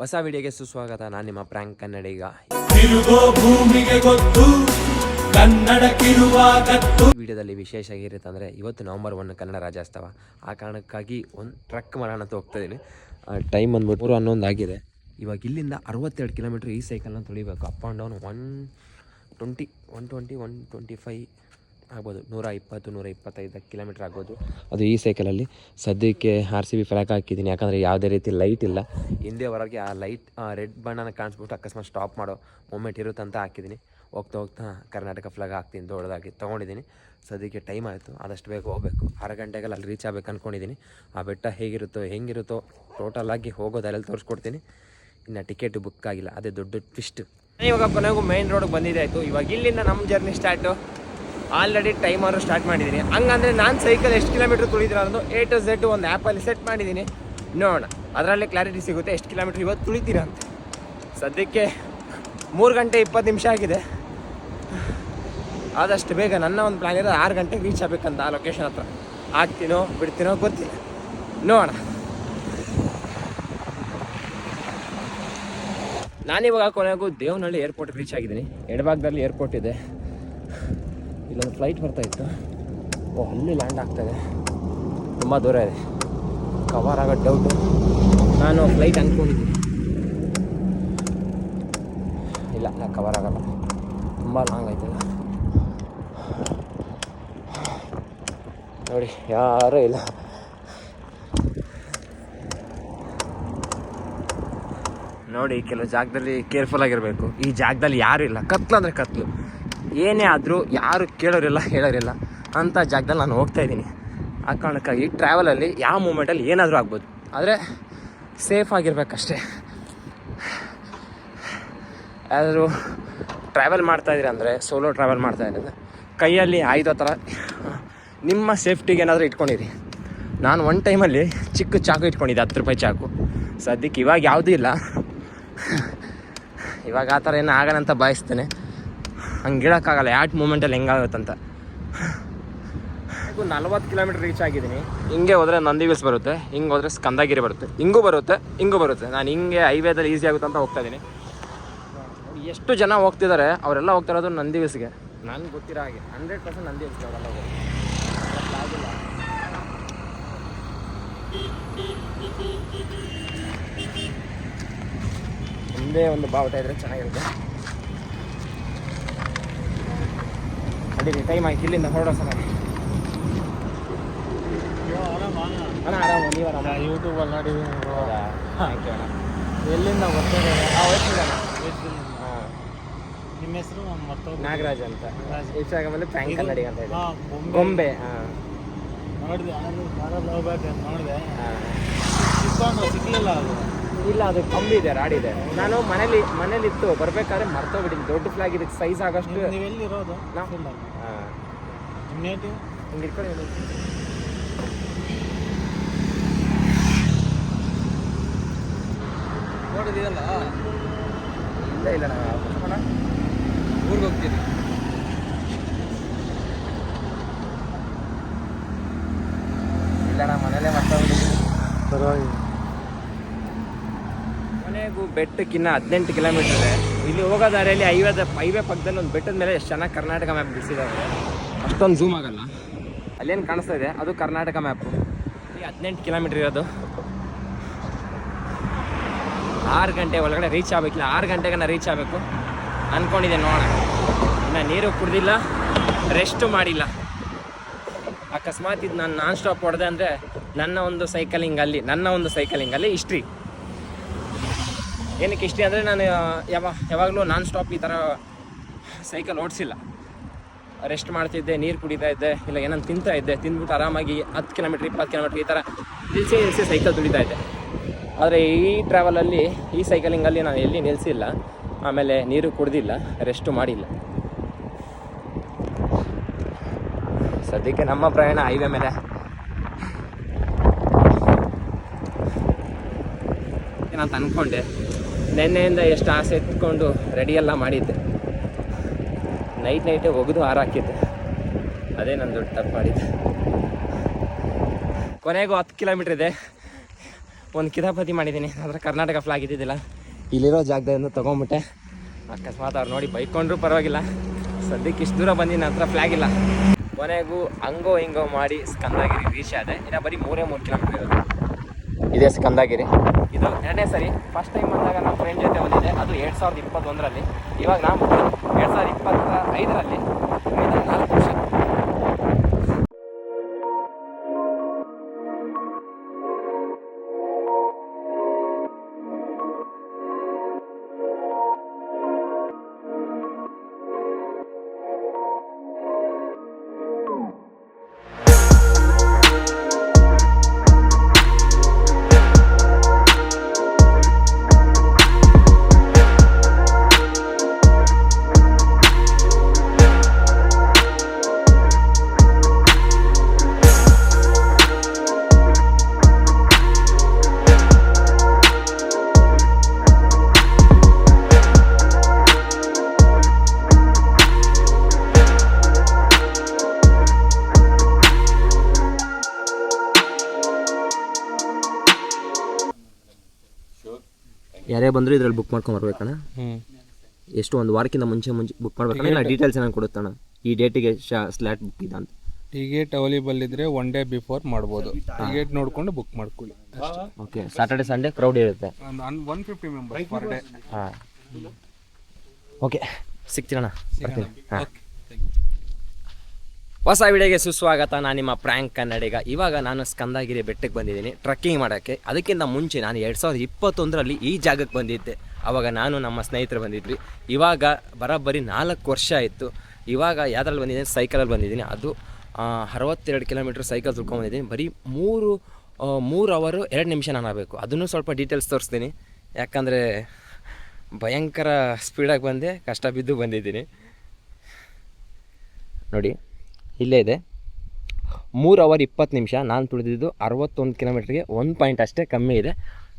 ಹೊಸ ವಿಡಿಯೋಗೆ ಸುಸ್ವಾಗತ. ನಾನು ನಿಮ್ಮ ಪ್ರ್ಯಾಂಕ್ ಕನ್ನಡಿಗ ತಿರುಗೋ ಭೂಮಿಗೆ ಗೊತ್ತು ಕನ್ನಡ ಗತ್ತು ಈ ವಿಡಿಯೋದಲ್ಲಿ ವಿಶೇಷ ಆಗಿರುತ್ತೆ ಅಂದರೆ ಇವತ್ತು ನವಂಬರ್ ಒನ್ ಕನ್ನಡ ರಾಜ್ಯೋತ್ಸವ. ಆ ಕಾರಣಕ್ಕಾಗಿ ಒಂದು ಟ್ರಕ್ ಮಾಡೋಣ ಅಂತ ಹೋಗ್ತಾ ಇದ್ದೀನಿ ಟೈಮ್ ಬಂದ್ಬಿಟ್ಟು ಮೂರು ಹನ್ನೊಂದು ಆಗಿದೆ. ಇವಾಗ ಇಲ್ಲಿಂದ ಅರವತ್ತೆರಡು ಕಿಲೋಮೀಟ್ರ್ ಈ ಸೈಕಲ್ನ ತುಳಿಬೇಕು. Up and down one twenty one twenty one twenty five ಆಗ್ಬೋದು ನೂರ ಇಪ್ಪತ್ತು, ನೂರ ಇಪ್ಪತ್ತೈದು ಕಿಲೋಮೀಟ್ರ್ ಆಗ್ಬೋದು ಅದು ಈ ಸೈಕಲಲ್ಲಿ ಸದ್ಯಕ್ಕೆ ಆರ್ ಸಿ ಬಿ ಫ್ಲಾಗ್ ಹಾಕಿದ್ದೀನಿ. ಯಾಕಂದರೆ ಯಾವುದೇ ರೀತಿ ಲೈಟ್ ಇಲ್ಲ. ಹಿಂದೆ ಹೊರಗೆ ಆ ಲೈಟ್ ರೆಡ್ ಬಣ್ಣನ ಕಾಣಿಸ್ಬಿಟ್ಟು ಅಕಸ್ಮಾತ್ ಸ್ಟಾಪ್ ಮಾಡೋ ಮೂಮೆಂಟ್ ಇರುತ್ತಂತ ಹಾಕಿದ್ದೀನಿ. ಹೋಗ್ತಾ ಹೋಗ್ತಾ ಕರ್ನಾಟಕ ಫ್ಲಾಗ್ ಹಾಕ್ತೀನಿ. ದೊಡ್ಡದಾಗಿ ತೊಗೊಂಡಿದ್ದೀನಿ. ಸದ್ಯಕ್ಕೆ ಟೈಮ್ ಆಯಿತು. ಆದಷ್ಟು ಬೇಗ ಹೋಗಬೇಕು. ಆರು ಗಂಟೆಗೆಲ್ಲ ಅಲ್ಲಿ ರೀಚ್ ಆಗಬೇಕು ಅಂದ್ಕೊಂಡಿದ್ದೀನಿ ಆ ಬೆಟ್ಟ ಹೇಗಿರುತ್ತೋ, ಹೆಂಗಿರುತ್ತೋ ಟೋಟಲ್ ಆಗಿ ಹೋಗೋದು ಅಲ್ಲಿ ತೋರಿಸ್ಕೊಡ್ತೀನಿ. ಇನ್ನು ಟಿಕೆಟ್ ಬುಕ್ ಆಗಿಲ್ಲ. ಅದೇ ದೊಡ್ಡ ಟ್ವಿಸ್ಟ್ ಇವಾಗ ಕೊನೆಗೂ ಮೈನ್ ರೋಡ್ಗೆ ಬಂದಿದೆ ಆಯಿತು. ಇವಾಗ ಇಲ್ಲಿಂದ ನಮ್ಮ journey start already timer start ಮಾಡಿದ್ದೀನಿ. ಹಂಗಂದ್ರೆ ನಾನು ಸೈಕಲ್ ಎಷ್ಟು ಕಿಲೋಮೀಟ್ರ್ ತುಳಿದ್ರೆ ಅನ್ನೋದು ಎ ಟು ಝೆಡ್ ಒಂದು ಆ್ಯಪಲ್ಲಿ ಸೆಟ್ ಮಾಡಿದ್ದೀನಿ. ನೋಡೋಣ. ಅದರಲ್ಲಿ ಕ್ಲಾರಿಟಿ ಸಿಗುತ್ತೆ ಎಷ್ಟು ಕಿಲೋಮೀಟ್ರ್ ಇವತ್ತು ತುಳಿತೀರ ಅಂತ. ಸದ್ಯಕ್ಕೆ ಮೂರು ಗಂಟೆ ಇಪ್ಪತ್ತು ನಿಮಿಷ ಆಗಿದೆ. ಆದಷ್ಟು ಬೇಗ ನನ್ನ ಒಂದು ಪ್ಲ್ಯಾನ್ ಇರೋದು ಆರು ಗಂಟೆಗೆ ರೀಚ್ ಆಗಬೇಕಂತ ಆ ಲೊಕೇಶನ್ ಹತ್ರ. ಆಗ್ತೀನೋ ಬಿಡ್ತೀನೋ ಗೊತ್ತಿಲ್ಲ. ನೋಡೋಣ. ನಾನಿವಾಗ ಕೊನೆಗೂ ದೇವನಹಳ್ಳಿ ಏರ್ಪೋರ್ಟ್ ರೀಚ್ ಆಗಿದ್ದೀನಿ. ಎಡಭಾಗದಲ್ಲಿ ಏರ್ಪೋರ್ಟ್ ಇದೆ. ಇಲ್ಲೊಂದು ಫ್ಲೈಟ್ ಬರ್ತಾ ಇತ್ತು. ಓ, ಅಲ್ಲಿ ಲ್ಯಾಂಡ್ ಆಗ್ತಾಯಿದೆ ತುಂಬ ದೂರ ಇದೆ. ಕವರ್ ಆಗೋ ಡೌಟು ನಾನು ಫ್ಲೈಟ್ ಅಂದ್ಕೊಂಡಿದ್ದೀನಿ ಇಲ್ಲ, ನಾ ಕವರ್ ಆಗಲ್ಲ. ತುಂಬ ಲಾಂಗ್ ಆಯ್ತಲ್ಲ. ನೋಡಿ, ಯಾರೂ ಇಲ್ಲ. ನೋಡಿ, ಕೆಲವು ಜಾಗದಲ್ಲಿ ಕೇರ್ಫುಲ್ ಆಗಿರಬೇಕು. ಈ ಜಾಗದಲ್ಲಿ ಯಾರೂ ಇಲ್ಲ. ಕತ್ಲು ಅಂದರೆ ಕತ್ಲು. ಏನೇ ಆದರೂ ಯಾರು ಕೇಳೋರಿಲ್ಲ, ಹೇಳೋರಿಲ್ಲ ಅಂಥ ಜಾಗದಲ್ಲಿ ನಾನು ಹೋಗ್ತಾ ಇದ್ದೀನಿ. ಆ ಕಾರಣಕ್ಕಾಗಿ ಟ್ರಾವೆಲಲ್ಲಿ ಯಾವ ಮೂಮೆಂಟಲ್ಲಿ ಏನಾದರೂ ಆಗ್ಬೋದು. ಆದರೆ ಸೇಫ್ ಆಗಿರ್ಬೇಕಷ್ಟೇ. ಯಾರಾದರೂ ಟ್ರಾವೆಲ್ ಮಾಡ್ತಾ ಇದ್ದೀರಿ ಅಂದರೆ ಸೋಲೋ ಟ್ರಾವೆಲ್ ಮಾಡ್ತಾ ಇರೋದು, ಕೈಯಲ್ಲಿ ಆಯುಧ ಥರ ನಿಮ್ಮ ಸೇಫ್ಟಿಗೆ ಏನಾದರೂ ಇಟ್ಕೊಂಡಿರಿ. ನಾನು ಒನ್ ಟೈಮಲ್ಲಿ ಚಿಕ್ಕ ಚಾಕು ಇಟ್ಕೊಂಡಿದ್ದೆ, ಹತ್ತು ರೂಪಾಯಿ ಚಾಕು. ಸದ್ಯಕ್ಕೆ ಇವಾಗ ಯಾವುದೂ ಇಲ್ಲ. ಇವಾಗ ಆ ಥರ ಏನೂ ಆಗೋಣ ಅಂತ ಬಯಸ್ತೇನೆ ಹಂಗೆ ಹೇಳೋಕ್ಕಾಗಲ್ಲ ಯಾಟ್ ಮೂಮೆಂಟಲ್ಲಿ ಹೆಂಗಾಗುತ್ತಂತ. ನಲ್ವತ್ತು ಕಿಲೋಮೀಟರ್ ರೀಚ್ ಆಗಿದ್ದೀನಿ. ಹಿಂಗೆ ಹೋದರೆ ನಂದಿ ಹಿಲ್ಸ್ ಬರುತ್ತೆ ಹಿಂಗೆ ಹೋದರೆ ಸ್ಕಂದಗಿರಿ ಬರುತ್ತೆ. ಹಿಂಗೂ ಬರುತ್ತೆ ಹಿಂಗೂ ಬರುತ್ತೆ. ನಾನು ಹಿಂಗೆ ಹೈವೇದಲ್ಲಿ ಈಸಿ ಆಗುತ್ತೆ ಅಂತ ಹೋಗ್ತಾ ಇದ್ದೀನಿ ಎಷ್ಟು ಜನ ಹೋಗ್ತಿದ್ದಾರೆ ಅವರೆಲ್ಲ ಹೋಗ್ತಾ ಇರೋದು ನಂದಿ ಹಿಲ್ಸ್ಗೆ ನನಗೆ ಗೊತ್ತಿರೋ ಹಾಗೆ ಹಂಡ್ರೆಡ್ ಪರ್ಸೆಂಟ್ ನಂದಿ ಹಿಲ್ಸ್ಗೆ ಅವರೆಲ್ಲ ಆಗಿಲ್ಲ ಒಂದೇ ಒಂದು ಬಾವುಟ ಇದ್ರೆ ಚೆನ್ನಾಗಿರುತ್ತೆ. ಅಡ್ಡಿಲ್ಲ ಟೈಮ್ ಆಯ್ತು ಇಲ್ಲಿಂದ ಹೊರಡೋ ಸರ್. ಅಣ್ಣ ಆರಾಮ ನೀವು ಆರಾಮ? ಯೂಟ್ಯೂಬಲ್ಲಿ ನೋಡಿದ್ದೀನಿ ಹೌದಾ? ಥ್ಯಾಂಕ್ ಯು ಅಣ್ಣ. ಎಲ್ಲಿಂದ ಬರ್ತಾರೆ? ನಿಮ್ಮ ಹೆಸರು ನಾಗರಾಜ್ ಅಂತ. ಇನ್ಸ್ಟಾಗ್ರಾಮಲ್ಲಿ ಪ್ರ್ಯಾಂಕ್ ಕನ್ನಡಿಗ ಅಂತ ಇದೆ. ಬೊಂಬೆ. ಗೊಂಬೆ ಹಾಂ. ನೋಡಿದೆ ಸಿಕ್ಕಲಿಲ್ಲ ನೋಡಿದೆ. ಸಿಗ್ಲಿಲ್ಲ ಅದು. ಇಲ್ಲ ಅದು ಕಂಬಿ ಇದೆ ರಾಡಿದೆ ನಾನು ಮನೇಲಿ ಮನೇಲಿ ಇತ್ತು ಬರ್ಬೇಕಾದ್ರೆ ಮರ್ತೋಗ್ಬಿಟ್ಟಿನಿ ದೊಡ್ಡ ಫ್ಲಾಗ್ ಇದಕ್ಕೆ ಸೈಜ್ ಆಗಷ್ಟು. ನೀವು ಎಲ್ಲಿರೋದು? ನಾವು ಹಿಂಗೆ ಇಟ್ಕೊಂಡು ನೋಡಿದೆಯಲ್ಲ? ಇಲ್ಲ ಇಲ್ಲ ನಾನು ಊರಿಗೆ ಹೋಗ್ತೀನಿ. ಇಲ್ಲ ನಾ ಮನೇಲೇ ಮರ್ತೋಗ್ಬಿಟ್ಟಿದ್ದೀನಿ ಪರವಾಗಿ ಕೊನೆಗೂ ಬೆಟ್ಟಕ್ಕಿನ್ನ ಹದಿನೆಂಟು ಕಿಲೋಮೀಟರ್ ಇದೆ. ಇಲ್ಲಿ ಹೋಗೋ ದಾರಿಯಲ್ಲಿ ಹೈವೇದ ಹೈವೇ ಪಕ್ಕದಲ್ಲಿ ಒಂದು ಬೆಟ್ಟದ ಮೇಲೆ ಎಷ್ಟು ಚೆನ್ನಾಗಿ ಕರ್ನಾಟಕ ಮ್ಯಾಪ್ ಬಿಡಿಸಿದ್ದಾರೆ ಅಷ್ಟೊಂದು ಝೂಮ್ ಆಗಲ್ಲ. ಅಲ್ಲೇನು ಕಾಣಿಸ್ತಾ ಇದೆ? ಅದು ಕರ್ನಾಟಕ ಮ್ಯಾಪು ಈ ಹದಿನೆಂಟು ಕಿಲೋಮೀಟ್ರ್ ಇರೋದು. ಆರು ಗಂಟೆ ಒಳಗಡೆ ರೀಚ್ ಆಗಬೇಕಿಲ್ಲ ಆರು ಗಂಟೆಗೆ ನಾನು ರೀಚ್ ಆಗಬೇಕು. ಅಂದ್ಕೊಂಡಿದ್ದೆ ನೋಡೋಣ. ಇನ್ನು ನೀರು ಕುಡ್ದಿಲ್ಲ ರೆಸ್ಟು ಮಾಡಿಲ್ಲ. ಅಕಸ್ಮಾತ್ ಇದು ನಾನು ನಾನ್ ಸ್ಟಾಪ್ ಹೊಡೆದೆ ಅಂದರೆ ನನ್ನ ಒಂದು ಸೈಕಲಿಂಗಲ್ಲಿ ನನ್ನ ಒಂದು ಸೈಕಲಿಂಗಲ್ಲಿ ಹಿಸ್ಟ್ರಿ ಏನಕ್ಕೆ ಇಷ್ಟೇ ಅಂದರೆ ನಾನು ಯಾವ, ಯಾವಾಗಲೂ ನಾನ್ ಸ್ಟಾಪ್ ಈ ಥರ ಸೈಕಲ್ ಓಡಿಸಿಲ್ಲ. ರೆಸ್ಟ್ ಮಾಡ್ತಿದ್ದೆ, ನೀರು ಕುಡಿತಾ ಇದ್ದೆ, ಇಲ್ಲ ಏನಂತ ತಿಂತಾ ಇದ್ದೆ, ತಿಂದ್ಬಿಟ್ಟು ಆರಾಮಾಗಿ ಹತ್ತು ಕಿಲೋಮೀಟ್ರ್ ಇಪ್ಪತ್ತು ಕಿಲೋಮೀಟ್ರ್ ಈ ಥರ ನಿಲ್ಲಿಸಿ ನಿಲ್ಲಿಸಿ ಸೈಕಲ್ ತುಳಿತಾ ಇದ್ದೆ. ಆದರೆ ಈ ಟ್ರಾವೆಲಲ್ಲಿ ಈ ಸೈಕಲಿಂಗಲ್ಲಿ ನಾನು ಎಲ್ಲಿ ನಿಲ್ಲಿಸಿಲ್ಲ ಆಮೇಲೆ ನೀರು ಕುಡ್ದಿಲ್ಲ ರೆಸ್ಟು ಮಾಡಿಲ್ಲ. ಸದ್ಯಕ್ಕೆ ನಮ್ಮ ಪ್ರಯಾಣ ಹೈವೇ ಮೇಲೆ. ಏನಂತ ಅಂದ್ಕೊಂಡೆ ನಿನ್ನೆಯಿಂದ ಎಷ್ಟು ಆಸೆ ಎತ್ಕೊಂಡು ರೆಡಿಯೆಲ್ಲ ಮಾಡಿದ್ದೆ. ನೈಟ್ ನೈಟೇ ಒಗೆದು ಹಾರಾಕಿದ್ದೆ ಅದೇ ನನ್ನ ದೊಡ್ಡ ತಪ್ಪು ಮಾಡಿದ್ದೆ. ಕೊನೆಗೂ ಹತ್ತು ಕಿಲೋಮೀಟ್ರ್ ಇದೆ. ಒಂದು ಕಿತಾಪತಿ ಮಾಡಿದ್ದೀನಿ. ಅಂದರೆ ಕರ್ನಾಟಕ ಫ್ಲಾಗ್ ಇದ್ದಿದ್ದಿಲ್ಲ. ಇಲ್ಲಿರೋ ಜಾಗದಿಂದ ತೊಗೊಂಬಿಟ್ಟೆ. ಅಕಸ್ಮಾತ್ ಅವ್ರು ನೋಡಿ ಬೈಕೊಂಡ್ರು ಪರವಾಗಿಲ್ಲ. ಸದ್ಯಕ್ಕೆ ಇಷ್ಟು ದೂರ ಬಂದು ನನ್ನ ಹತ್ರ ಫ್ಲಾಗ್ ಇಲ್ಲ. ಕೊನೆಗೂ ಹಂಗೋ ಹಿಂಗೋ ಮಾಡಿ ಸ್ಕಂದಾಗಿರಿ ರೀಚ್ ಆದೆ ಇನ್ನು ಬರೀ ಮೂರೇ ಮೂರು ಕಿಲೋಮೀಟ್ರ್ ಇರೋದು. ಇದೇ ಸ್ಕಂದಗಿರಿ ಇದು ಎರಡನೇ ಸರಿ. ಫಸ್ಟ್ ಟೈಮ್ ಬಂದಾಗ ನಮ್ಮ ಫ್ರೆಂಡ್ ಜೊತೆ ಬಂದಿದೆ ಅದು ಎರಡು ಸಾವಿರದ ಇಪ್ಪತ್ತೊಂದರಲ್ಲಿ. ಇವಾಗ ನಾವು ಎರಡು ಸಾವಿರದ ಇಪ್ಪತ್ತ ಐದರಲ್ಲಿ. ಬಂದರೂ ಇದ್ರಲ್ಲಿ ಬುಕ್ ಮಾಡ್ಕೊಂಡು ಬರ್ಬೇಕಣ್ಣ. ಹ್ಞೂ ಎಷ್ಟು ಒಂದು ವಾರಕ್ಕಿಂತ ಮುಂಚೆ ಮುಂಚೆ ಬುಕ್ ಮಾಡ್ಬೇಕಣ್ಣ? ಇಲ್ಲ ಡೀಟೇಲ್ಸ್ ಏನಾದ್ರು ಕೊಡುತ್ತಣ್ಣ? ಈ ಡೇಟಿಗೆ ಶಾ ಸ್ಲ್ಯಾಟ್ ಬುಕ್ ಇದೆ ಅಂತ. ಟಿಕೆಟ್ ಅವೈಲೇಬಲ್ ಇದ್ರೆ ಒನ್ ಡೇ ಬಿಫೋರ್ ಮಾಡ್ಬೋದು. ಟಿಕೆಟ್ ನೋಡ್ಕೊಂಡು ಬುಕ್ ಮಾಡ್ಕೊಳ್ಳಿ. ಓಕೆ ಸ್ಯಾಟರ್ಡೆ ಸಂಡೇ ಕ್ರೌಡ್ ಇರುತ್ತೆ. One fifty members per day ಹಾಂ. ಓಕೆ ಸಿಗ್ತೀರಣ್ಣ ಬರ್ತೀನಿ. ಹಾಂ. ಹೊಸ ವಿಡಿಯೋಗೆ ಸುಸ್ವಾಗತ. ನಾನು ನಿಮ್ಮ ಪ್ರ್ಯಾಂಕ್ ಕನ್ನಡಿಗ. ಇವಾಗ ನಾನು ಸ್ಕಂದಗಿರಿ ಬೆಟ್ಟಕ್ಕೆ ಬಂದಿದ್ದೀನಿ. ಟ್ರಕ್ಕಿಂಗ್ ಮಾಡೋಕ್ಕೆ. ಅದಕ್ಕಿಂತ ಮುಂಚೆ ನಾನು ಎರಡು ಸಾವಿರದ ಇಪ್ಪತ್ತೊಂದರಲ್ಲಿ ಈ ಜಾಗಕ್ಕೆ ಬಂದಿದ್ದೆ. ಆವಾಗ ನಾನು ನಮ್ಮ ಸ್ನೇಹಿತರು ಬಂದಿದ್ವಿ. ಇವಾಗ ಬರೋಬ್ಬರಿ ನಾಲ್ಕು ವರ್ಷ ಆಯಿತು. ಇವಾಗ ಯಾವ್ದ್ರಲ್ಲಿ ಬಂದಿದ್ದೀನಿ? ಸೈಕಲಲ್ಲಿ ಬಂದಿದ್ದೀನಿ. ಅದು ಅರವತ್ತೆರಡು ಕಿಲೋಮೀಟ್ರ್ ಸೈಕಲ್ ತುಳ್ಕೊಂಬಂದಿದ್ದೀನಿ ಬರೀ ಮೂರು ಮೂರು ಅವರು ಎರಡು ನಿಮಿಷ ನಾನು ಆಗಬೇಕು. ಅದನ್ನು ಸ್ವಲ್ಪ ಡೀಟೇಲ್ಸ್ ತೋರಿಸ್ತೀನಿ. ಯಾಕಂದರೆ ಭಯಂಕರ ಸ್ಪೀಡಾಗಿ ಬಂದೆ, ಕಷ್ಟ ಬಿದ್ದು ಬಂದಿದ್ದೀನಿ. ನೋಡಿ. ಇಲ್ಲೇ ಇದೆ. ಮೂರು ಅವರ್ ಇಪ್ಪತ್ತು ನಿಮಿಷ. ನಾನು ತುಳಿದಿದ್ದು ಅರವತ್ತೊಂದು ಕಿಲೋಮೀಟ್ರಿಗೆ ಒಂದು ಪಾಯಿಂಟ್ ಅಷ್ಟೇ ಕಮ್ಮಿ ಇದೆ.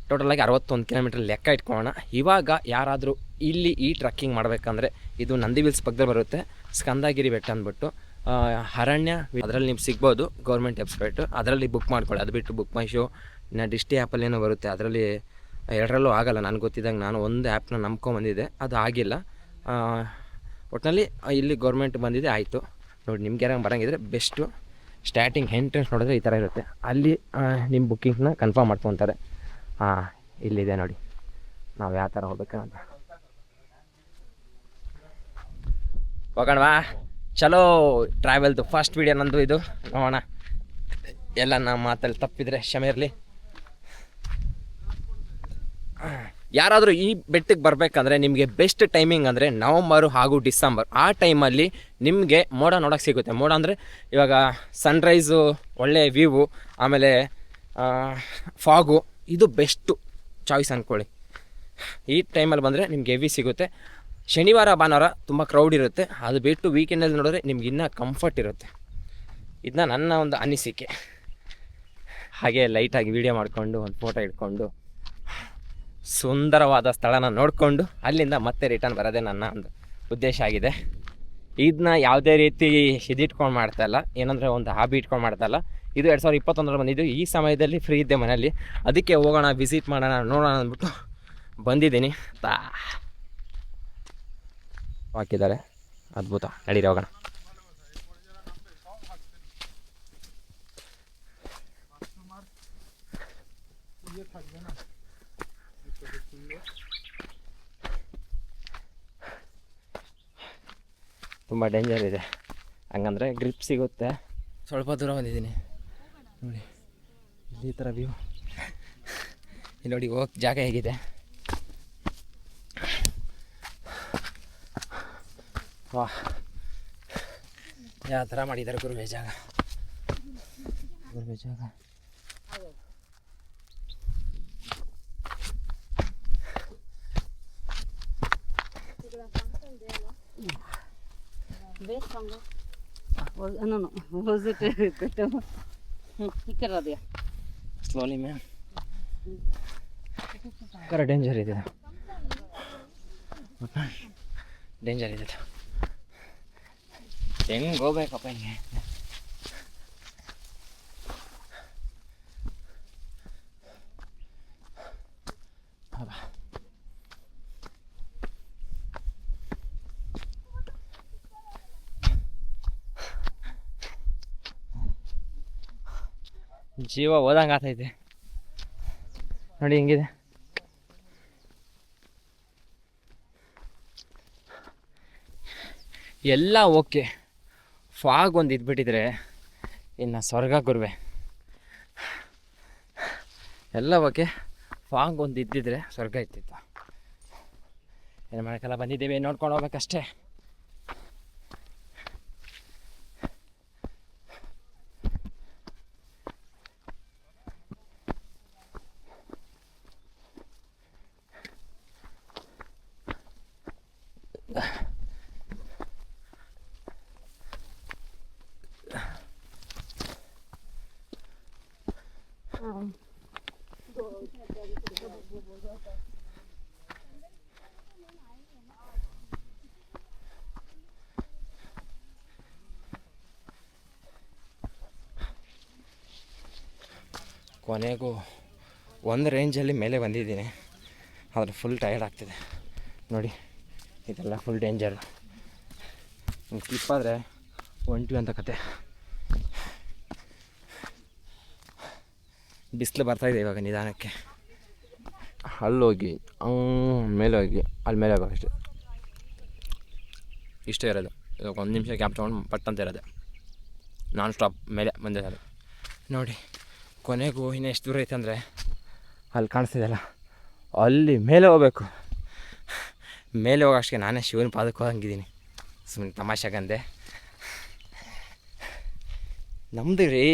ಟೋಟಲಾಗಿ ಅರವತ್ತೊಂದು ಕಿಲೋಮೀಟ್ರ್ ಲೆಕ್ಕ ಇಟ್ಕೊಳ್ಳೋಣ. ಇವಾಗ ಯಾರಾದರೂ ಇಲ್ಲಿ ಈ ಟ್ರಕ್ಕಿಂಗ್ ಮಾಡಬೇಕಂದ್ರೆ ಇದು ನಂದಿ ವಿಲ್ಸ್ ಪಕ್ಕದಲ್ಲಿ ಬರುತ್ತೆ. ಸ್ಕಂದಗಿರಿ ಬೆಟ್ಟ ಅಂದ್ಬಿಟ್ಟು ಅರಣ್ಯ ಅದರಲ್ಲಿ ನೀವು ಸಿಗ್ಬೋದು. ಗೌರ್ಮೆಂಟ್ ವೆಬ್ಸೈಟು ಅದರಲ್ಲಿ ಬುಕ್ ಮಾಡ್ಕೊಳ್ಳಿ. ಅದು ಬಿಟ್ಟು ಬುಕ್ ಮೈ ಶೋ ಇನ್ನು ಡಿಸ್ಟಿ ಆ್ಯಪಲ್ಲಿ ಏನೋ ಬರುತ್ತೆ. ಅದರಲ್ಲಿ ಎರಡರಲ್ಲೂ ಆಗಲ್ಲ. ನನಗೆ ಗೊತ್ತಿದ್ದಂಗೆ ನಾನು ಒಂದು ಆ್ಯಪ್ನ ನಂಬ್ಕೊಂಬಂದಿದ್ದೆ ಅದು ಆಗಿಲ್ಲ. ಒಟ್ಟಿನಲ್ಲಿ ಇಲ್ಲಿ ಗೌರ್ಮೆಂಟ್ ಬಂದಿದೆ, ಆಯಿತು. ನೋಡಿ, ನಿಮ್ಗೆ ಯಾರಂಗೆ ಬರೋಂಗಿದ್ರೆ ಬೆಸ್ಟು ಸ್ಟಾರ್ಟಿಂಗ್ ಎಂಟ್ರೆನ್ಸ್ ನೋಡಿದ್ರೆ ಈ ಥರ ಇರುತ್ತೆ. ಅಲ್ಲಿ ನಿಮ್ಮ ಬುಕ್ಕಿಂಗ್ನ ಕನ್ಫರ್ಮ್ ಮಾಡ್ಕೊತಾರೆ. ಹಾಂ ಇಲ್ಲಿದೆ ನೋಡಿ. ನಾವು ಯಾವ ಥರ ಹೋಗ್ಬೇಕು ಅಂತ ಹೋಗೋಣವಾ ಚಲೋ ಟ್ರಾವೆಲ್ದು ಫಸ್ಟ್ ವೀಡಿಯೋ ನಂದು ಇದು. ನೋಡೋಣ. ಎಲ್ಲ ನಮ್ಮ ಮಾತಲ್ಲಿ ತಪ್ಪಿದ್ರೆ ಕ್ಷಮೆ ಇರಲಿ. ಯಾರಾದರೂ ಈ ಬೆಟ್ಟಕ್ಕೆ ಬರಬೇಕಂದ್ರೆ ನಿಮಗೆ ಬೆಸ್ಟ್ ಟೈಮಿಂಗ್ ಅಂದರೆ ನವಂಬರು ಹಾಗೂ ಡಿಸೆಂಬರ್. ಆ ಟೈಮಲ್ಲಿ ನಿಮಗೆ ಮೋಡ ನೋಡೋಕ್ಕೆ ಸಿಗುತ್ತೆ. ಮೋಡ ಅಂದರೆ ಇವಾಗ ಸನ್ರೈಸು ಒಳ್ಳೆ ವ್ಯೂವು ಆಮೇಲೆ ಫಾಗು ಇದು ಬೆಸ್ಟು ಚಾಯ್ಸ್ ಅಂದ್ಕೊಳ್ಳಿ ಈ ಟೈಮಲ್ಲಿ ಬಂದರೆ ನಿಮ್ಗೆ ಹೆವಿ ಸಿಗುತ್ತೆ. ಶನಿವಾರ, ಭಾನುವಾರ ತುಂಬ ಕ್ರೌಡ್ ಇರುತ್ತೆ. ಅದು ಬಿಟ್ಟು ವೀಕೆಂಡಲ್ಲಿ ನೋಡಿದ್ರೆ ನಿಮ್ಗೆ ಇನ್ನೂ ಕಂಫರ್ಟ್ ಇರುತ್ತೆ. ಇದನ್ನ ನನ್ನ ಒಂದು ಅನಿಸಿಕೆ. ಹಾಗೆ ಲೈಟಾಗಿ ವೀಡಿಯೋ ಮಾಡಿಕೊಂಡು, ಒಂದು ಫೋಟೋ ಇಟ್ಕೊಂಡು ಸುಂದರವಾದ ಸ್ಥಳನ ನೋಡಿಕೊಂಡು ಅಲ್ಲಿಂದ ಮತ್ತೆ ರಿಟರ್ನ್ ಬರೋದೇ ನನ್ನ ಒಂದು ಉದ್ದೇಶ ಆಗಿದೆ. ಇದನ್ನ ಯಾವುದೇ ರೀತಿ ಇದಿಟ್ಕೊಂಡು ಮಾಡ್ತಾ ಇಲ್ಲ. ಏನಂದರೆ ಒಂದು ಹಾಬಿ ಇಟ್ಕೊಂಡು ಮಾಡ್ತಾ ಇಲ್ಲ. ಇದು ಎರಡು ಸಾವಿರದ ಇಪ್ಪತ್ತೊಂದರಲ್ಲಿ ಬಂದಿದ್ದು. ಈ ಸಮಯದಲ್ಲಿ ಫ್ರೀ ಇದ್ದೆ ಮನೆಯಲ್ಲಿ. ಅದಕ್ಕೆ ಹೋಗೋಣ ವಿಸಿಟ್ ಮಾಡೋಣ, ನೋಡೋಣ ಅಂದ್ಬಿಟ್ಟು ಬಂದಿದ್ದೀನಿ. ತಾ. ಹಾಕಿದ್ದಾರೆ. ಅದ್ಭುತ. ನಡೀರಿ, ಹೋಗೋಣ. ತುಂಬ ಡೇಂಜರ್ ಇದೆ. ಹಂಗಂದ್ರೆ ಗ್ರಿಪ್ ಸಿಗುತ್ತೆ. ಸ್ವಲ್ಪ ದೂರ ಬಂದಿದ್ದೀನಿ. ನೋಡಿ, ಇಲ್ಲಿ ಈ ಥರ ವ್ಯೂ ಇಲ್ಲಿ ನೋಡಿ ಹೋಗ್ ಜಾಗ ಹೇಗಿದೆ. ವಾ. ಯಾವ ಥರ ಮಾಡಿದ್ದಾರೆ ಗುರುವೆ ಜಾಗ. ಗುರುವೆ ಜಾಗ. was it ಇಕ್ಕರ ಅದೆಯಾ ಸ್ಲೋಲಿ ಮ್ಯಾಮ್ ಕರ ಡೇಂಜರ್ ಇದೆ. ಡೇಂಜರ್ ಇದೆ. ಹೆಂಗೆ ಹೋಗ್ಬೇಕಪ್ಪ ಹಿಂಗೆ? ಜೀವ ಹೋದಂಗೆ ಆಗ್ತೈತೆ ನೋಡಿ ಹಿಂಗಿದೆ. ಎಲ್ಲ ಓಕೆ. ಫಾಗ್ ಒಂದು ಇದ್ಬಿಟ್ಟಿದ್ರೆ ಇನ್ನು ಸ್ವರ್ಗ ಗುರುವೆ. ಎಲ್ಲ ಓಕೆ. ಫಾಗ್ ಒಂದು ಇದ್ದಿದ್ರೆ ಸ್ವರ್ಗ ಇತ್ತಿತ್ತು ಏನು ಮಾಡೋಕ್ಕೆಲ್ಲ? ಬಂದಿದ್ದೀವಿ, ನೋಡ್ಕೊಂಡು ಹೋಗ್ಬೇಕಷ್ಟೇ. ಕೊನೆಗೂ ಒಂದು ರೇಂಜಲ್ಲಿ ಮೇಲೆ ಬಂದಿದ್ದೀನಿ. ಆದರೆ ಫುಲ್ ಟಯರ್ಡ್ ಆಗ್ತಿದೆ. ನೋಡಿ ಇದೆಲ್ಲ ಫುಲ್ ಡೇಂಜರು ಸ್ಲಿಪ್ ಆದರೆ ಒಂಟಿ ಅಂತ ಕತೆ. ಬಿಸಿಲು ಬರ್ತಾಯಿದೆ ಇವಾಗ ನಿಧಾನಕ್ಕೆ. ಅಲ್ಲೋಗಿ ಮೇಲೆ ಹೋಗಿ ಅಲ್ಲಿ ಮೇಲೆ ಹೋಗ್ಬೇಕಷ್ಟೆ ಇಷ್ಟೇ ಇರೋದು. ಇವಾಗ ಒಂದು ನಿಮಿಷ ಕ್ಯಾಪ್ ತೊಗೊಂಡು ಪಟ್ಟಂತ ಇರೋದೆ. ನಾನ್ ಸ್ಟಾಪ್ ಮೇಲೆ ಬಂದಿರೋದು. ನೋಡಿ ಕೊನೆಗೂ ಇನ್ನು ಎಷ್ಟು ದೂರ ಐತೆ ಅಂದರೆ? ಅಲ್ಲಿ ಕಾಣಿಸ್ತಿದೆಯಲ್ಲ. ಅಲ್ಲಿ ಮೇಲೆ ಹೋಗ್ಬೇಕು. ಮೇಲೆ ಹೋಗೋಷ್ಟಕ್ಕೆ ನಾನೇ ಶಿವನ ಪಾದಕ್ಕೆ ಹೋಗಂಗಿದ್ದೀನಿ. ಸುಮ್ಮನೆ ತಮಾಷೆಗಂದೆ ನಮ್ದು ರೀ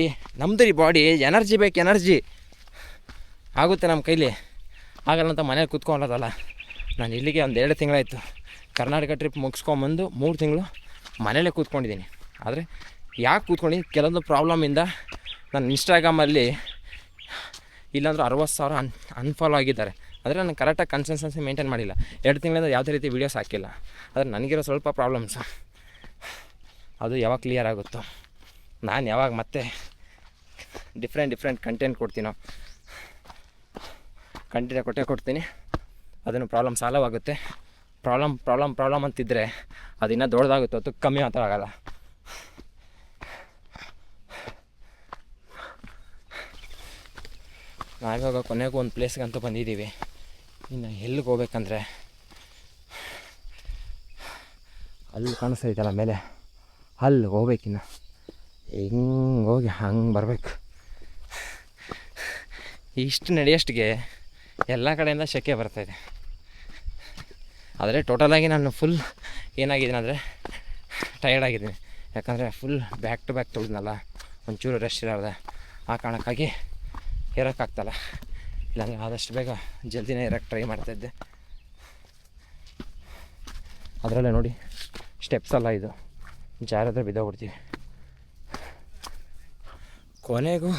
ನಮ್ದು ರೀ ಬಾಡಿ ಎನರ್ಜಿ ಬೇಕು ಎನರ್ಜಿ ಆಗುತ್ತೆ ನಮ್ಮ ಕೈಲಿ. ಆಗಲ್ಲ ಅಂತ ಮನೇಲಿ ಕೂತ್ಕೊಳ್ಳೋದಲ್ಲ ನಾನು ಇಲ್ಲಿಗೆ ಒಂದು ಎರಡು ತಿಂಗಳಾಯಿತು. ಕರ್ನಾಟಕ ಟ್ರಿಪ್ ಮುಗಿಸ್ಕೊಂಬಂದು ಮೂರು ತಿಂಗಳು ಮನೇಲೇ ಕೂತ್ಕೊಂಡಿದ್ದೀನಿ. ಆದರೆ ಯಾಕೆ ಕೂತ್ಕೊಂಡಿದ್ದೀನಿ? ಕೆಲವೊಂದು ಪ್ರಾಬ್ಲಮಿಂದ ನನ್ನ ಇನ್ಸ್ಟಾಗ್ರಾಮಲ್ಲಿ ಇಲ್ಲಾಂದ್ರೆ ಅರವತ್ತು ಸಾವಿರ ಅನ್ ಅನ್ಫಾಲೋ ಆಗಿದ್ದಾರೆ. ಆದರೆ ನಾನು ಕರೆಕ್ಟಾಗಿ ಕನ್ಸಿಸ್ಟೆನ್ಸಿ ಮೇಂಟೈನ್ ಮಾಡಿಲ್ಲ. ಎರಡು ತಿಂಗಳಿಂದ ಯಾವುದೇ ರೀತಿ ವೀಡಿಯೋಸ್ ಹಾಕಿಲ್ಲ. ಆದರೆ ನನಗಿರೋ ಸ್ವಲ್ಪ ಪ್ರಾಬ್ಲಮ್ಸು ಅದು ಯಾವಾಗ ಕ್ಲಿಯರ್ ಆಗುತ್ತೋ. ನಾನು ಯಾವಾಗ ಮತ್ತೆ ಡಿಫ್ರೆಂಟ್ ಡಿಫ್ರೆಂಟ್ ಕಂಟೆಂಟ್ ಕೊಡ್ತೀನೋ. ಕಂಟೆಂಟ್ ಕೊಟ್ಟೆ ಕೊಡ್ತೀನಿ. ಅದನ್ನು ಪ್ರಾಬ್ಲಮ್ ಸಾಲ್ವ್ ಆಗುತ್ತೆ. ಪ್ರಾಬ್ಲಮ್ ಪ್ರಾಬ್ಲಮ್ ಪ್ರಾಬ್ಲಮ್ ಅಂತಿದ್ದರೆ ಅದು ಇನ್ನೂ ದೊಡ್ಡದಾಗುತ್ತೆ ಅದು ಕಮ್ಮಿ ಮಾತ್ರ ಆಗಲ್ಲ. ನಾವಿವಾಗ ಕೊನೆಗೂ ಒಂದು ಪ್ಲೇಸ್ಗಂತೂ ಬಂದಿದ್ದೀವಿ. ಇನ್ನು ಎಲ್ಲಿಗೆ ಹೋಗ್ಬೇಕಂದ್ರೆ? ಅಲ್ಲಿ ಕಾಣಿಸ್ತೈತಲ್ಲ ಮೇಲೆ. ಅಲ್ಲಿ ಹೋಗ್ಬೇಕಿನ್ನು ಹೆಂಗೆ ಹೋಗಿ ಹಂಗೆ ಬರಬೇಕು. ಇಷ್ಟು ನಡೆಯೋಷ್ಟಿಗೆ ಎಲ್ಲ ಕಡೆಯಿಂದ ಶೆಕೆ ಬರ್ತಾಯಿದೆ ಆದರೆ ಟೋಟಲಾಗಿ ನಾನು ಫುಲ್ ಏನಾಗಿದ್ದೀನಿ ಅಂದರೆ ಟಯರ್ಡ್ ಆಗಿದ್ದೀನಿ. ಯಾಕಂದರೆ ಫುಲ್ ಬ್ಯಾಕ್ ಟು ಬ್ಯಾಕ್ ತೊಳೆದ್ನಲ್ಲ. ಒಂಚೂರು ರೆಸ್ಟ್ ಇರೋದೆ ಆ ಕಾರಣಕ್ಕಾಗಿ ಏರೋಕ್ಕಾಗ್ತಲ್ಲ ಇಲ್ಲಾಂದರೆ ಆದಷ್ಟು ಬೇಗ ಜಲ್ದಿನೇ ಇರೋಕ್ಕೆ ಟ್ರೈ ಮಾಡ್ತಾಯಿದ್ದೆ ಅದರಲ್ಲೇ ನೋಡಿ ಸ್ಟೆಪ್ಸ್ ಅಲ್ಲ ಇದು. ಜಾರದ್ರೆ ಬಿದ್ದೋಗ್ಬಿಡ್ತೀವಿ. ಕೊನೆಗೂ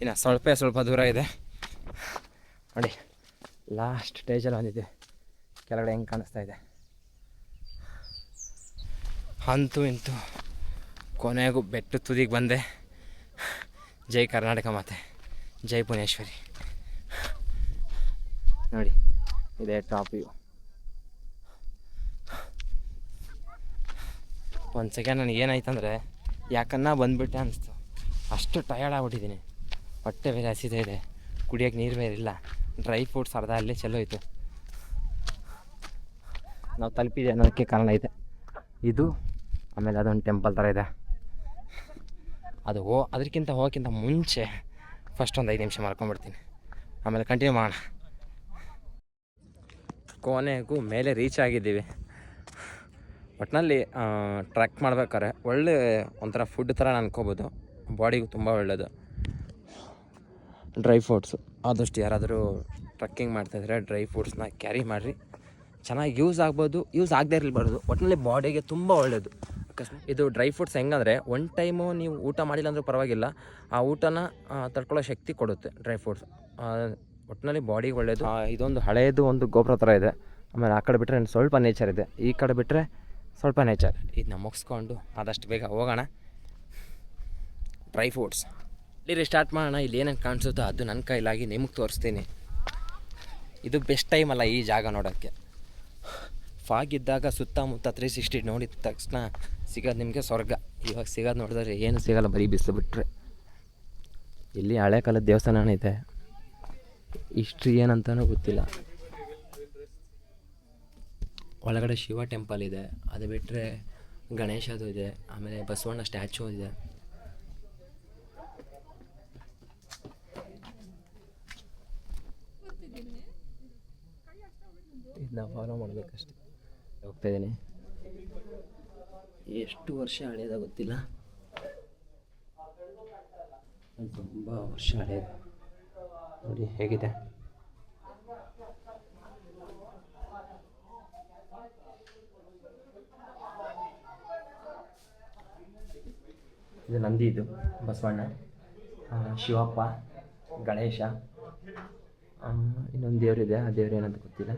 ಇನ್ನು ಸ್ವಲ್ಪ ಸ್ವಲ್ಪ ದೂರ ಇದೆ. ನೋಡಿ ಲಾಸ್ಟ್ ಸ್ಟೇಜಲ್ಲಿ ಬಂದಿದ್ದೆ. ಕೆಳಗಡೆ ಹೆಂಗೆ ಕಾಣಿಸ್ತಾ ಇದೆ. ಅಂತೂ ಇಂತೂ ಕೊನೆಗೂ ಬೆಟ್ಟ ತುದಿಗೆ ಬಂದೆ. ಜೈ ಕರ್ನಾಟಕ ಮಾತೆ. ಜೈ ಭುವನೇಶ್ವರಿ ನೋಡಿ ಇದೇ ಟಾಪ್ ವ್ಯೂ ಒಂದು ಸೆಕೆಂಡ್ ನನಗೆ ಏನಾಯ್ತಂದರೆ ಯಾಕನ್ನ ಬಂದುಬಿಟ್ಟೆ ಅನಿಸ್ತು. ಅಷ್ಟು ಟಯರ್ಡ್ ಆಗ್ಬಿಟ್ಟಿದ್ದೀನಿ ಹೊಟ್ಟೆ ಬೇರೆ ಹಸಿದೇ ಇದೆ. ಕುಡಿಯೋಕ್ಕೆ ನೀರು ಬೇರೆ ಇಲ್ಲ. ಡ್ರೈ ಫ್ರೂಟ್ಸ್ ಅರ್ಧ ಅಲ್ಲೇ ಚೆಲ್ಲೋಯ್ತು ನಾವು ತಲುಪಿದೆ ಅನ್ನೋದಕ್ಕೆ ಕಾರಣ ಇದೆ. ಇದು ಆಮೇಲೆ ಅದೊಂದು ಟೆಂಪಲ್ ಥರ ಇದೆ. ಅದು ಹೋ ಅದಕ್ಕಿಂತ ಹೋಗೋಕ್ಕಿಂತ ಮುಂಚೆ ಫಸ್ಟ್ ಒಂದು ಐದು ನಿಮಿಷ ಮಾಡ್ಕೊಂಬಿಡ್ತೀನಿ ಆಮೇಲೆ ಕಂಟಿನ್ಯೂ ಮಾಡೋಣ. ಕೊನೆಗೂ ಮೇಲೆ ರೀಚ್ ಆಗಿದ್ದೀವಿ. ಒಟ್ಟಿನಲ್ಲಿ ಟ್ರ್ಯಾಕ್ ಮಾಡ್ಬೇಕಾದ್ರೆ ಒಳ್ಳೆ ಒಂಥರ ಫುಡ್ ಥರ ಅನ್ಕೋಬೋದು. ಬಾಡಿಗೂ ತುಂಬ ಒಳ್ಳೆಯದು ಡ್ರೈ ಫ್ರೂಟ್ಸು ಆದಷ್ಟು ಯಾರಾದರೂ ಟ್ರಕ್ಕಿಂಗ್ ಮಾಡ್ತಾಯಿದ್ರೆ ಡ್ರೈ ಫ್ರೂಟ್ಸ್ನ ಕ್ಯಾರಿ ಮಾಡಿರಿ. ಚೆನ್ನಾಗಿ ಯೂಸ್ ಆಗ್ಬೋದು. ಯೂಸ್ ಆಗದೇ ಇರಲಿಬಾರ್ದು. ಒಟ್ಟಿನಲ್ಲಿ ಬಾಡಿಗೆ ತುಂಬ ಒಳ್ಳೆಯದು ಇದು ಡ್ರೈ ಫ್ರೂಟ್ಸ್ ಹೆಂಗಂದರೆ ಒನ್ ಟೈಮು ನೀವು ಊಟ ಮಾಡಿಲ್ಲ ಅಂದರೂ ಪರವಾಗಿಲ್ಲ ಆ ಊಟನ ತಡ್ಕೊಳ್ಳೋ ಶಕ್ತಿ ಕೊಡುತ್ತೆ ಡ್ರೈ ಫ್ರೂಟ್ಸ್ ಒಟ್ಟಿನಲ್ಲಿ ಬಾಡಿಗೆ ಒಳ್ಳೆಯದು ಇದೊಂದು ಹಳೆಯದು ಒಂದು ಗೋಪುರ ಥರ ಇದೆ. ಆಮೇಲೆ ಆ ಕಡೆ ಬಿಟ್ಟರೆ ಸ್ವಲ್ಪ ನೇಚರ್ ಇದೆ. ಈ ಕಡೆ ಬಿಟ್ಟರೆ ಸ್ವಲ್ಪ ನೇಚರ್ ಇದನ್ನ ಮುಗಿಸ್ಕೊಂಡು ಆದಷ್ಟು ಬೇಗ ಹೋಗೋಣ. ಡ್ರೈ ಫ್ರೂಟ್ಸ್ ಇಲ್ಲಿ ಸ್ಟಾರ್ಟ್ ಮಾಡೋಣ. ಇಲ್ಲಿ ಏನೇನು ಕಾಣಿಸುತ್ತೋ ಅದು ನನ್ನ ಕೈಲಾಗಿ ನಿಮಗೆ ತೋರಿಸ್ತೀನಿ. ಇದು ಬೆಸ್ಟ್ ಟೈಮ್ ಅಲ್ಲ ಈ ಜಾಗ ನೋಡೋಕ್ಕೆ. ಫಾಗ್ ಇದ್ದಾಗ ಸುತ್ತಮುತ್ತ ತ್ರೀ ಸಿಕ್ಸ್ಟಿ ನೋಡಿದ ತಕ್ಷಣ ಸಿಗೋದು ನಿಮಗೆ ಸ್ವರ್ಗ. ಇವಾಗ ಸಿಗೋದು ನೋಡಿದ್ರೆ ಏನು ಸಿಗಲ್ಲ, ಬರೀ ಬಿಸಿಲು ಬಿಟ್ಟರೆ ಇಲ್ಲಿ ಹಳೆ ಕಾಲದ ದೇವಸ್ಥಾನ ಇದೆ. ಹಿಸ್ಟ್ರಿ ಏನಂತನೂ ಗೊತ್ತಿಲ್ಲ. ಒಳಗಡೆ ಶಿವ ಟೆಂಪಲ್ ಇದೆ. ಅದು ಬಿಟ್ಟರೆ ಗಣೇಶದು ಇದೆ. ಆಮೇಲೆ ಬಸವಣ್ಣ ಸ್ಟ್ಯಾಚು ಇದೆ. ಇದನ್ನ ಫಾಲೋ ಮಾಡಬೇಕಷ್ಟೆ. ಹೋಗ್ತಾ ಇದ್ದೀನಿ ಎಷ್ಟು ವರ್ಷ ಹಳೇದ ಗೊತ್ತಿಲ್ಲ. ತುಂಬ ವರ್ಷ ಹಳೇದು. ನೋಡಿ ಹೇಗಿದೆ. ಇದು ನಂದಿ ಇದು ಬಸವಣ್ಣ ಶಿವಪ್ಪ ಗಣೇಶ ಇನ್ನೊಂದು ದೇವರಿದೆ ಆ ದೇವ್ರು ಏನಂತ ಗೊತ್ತಿಲ್ಲ.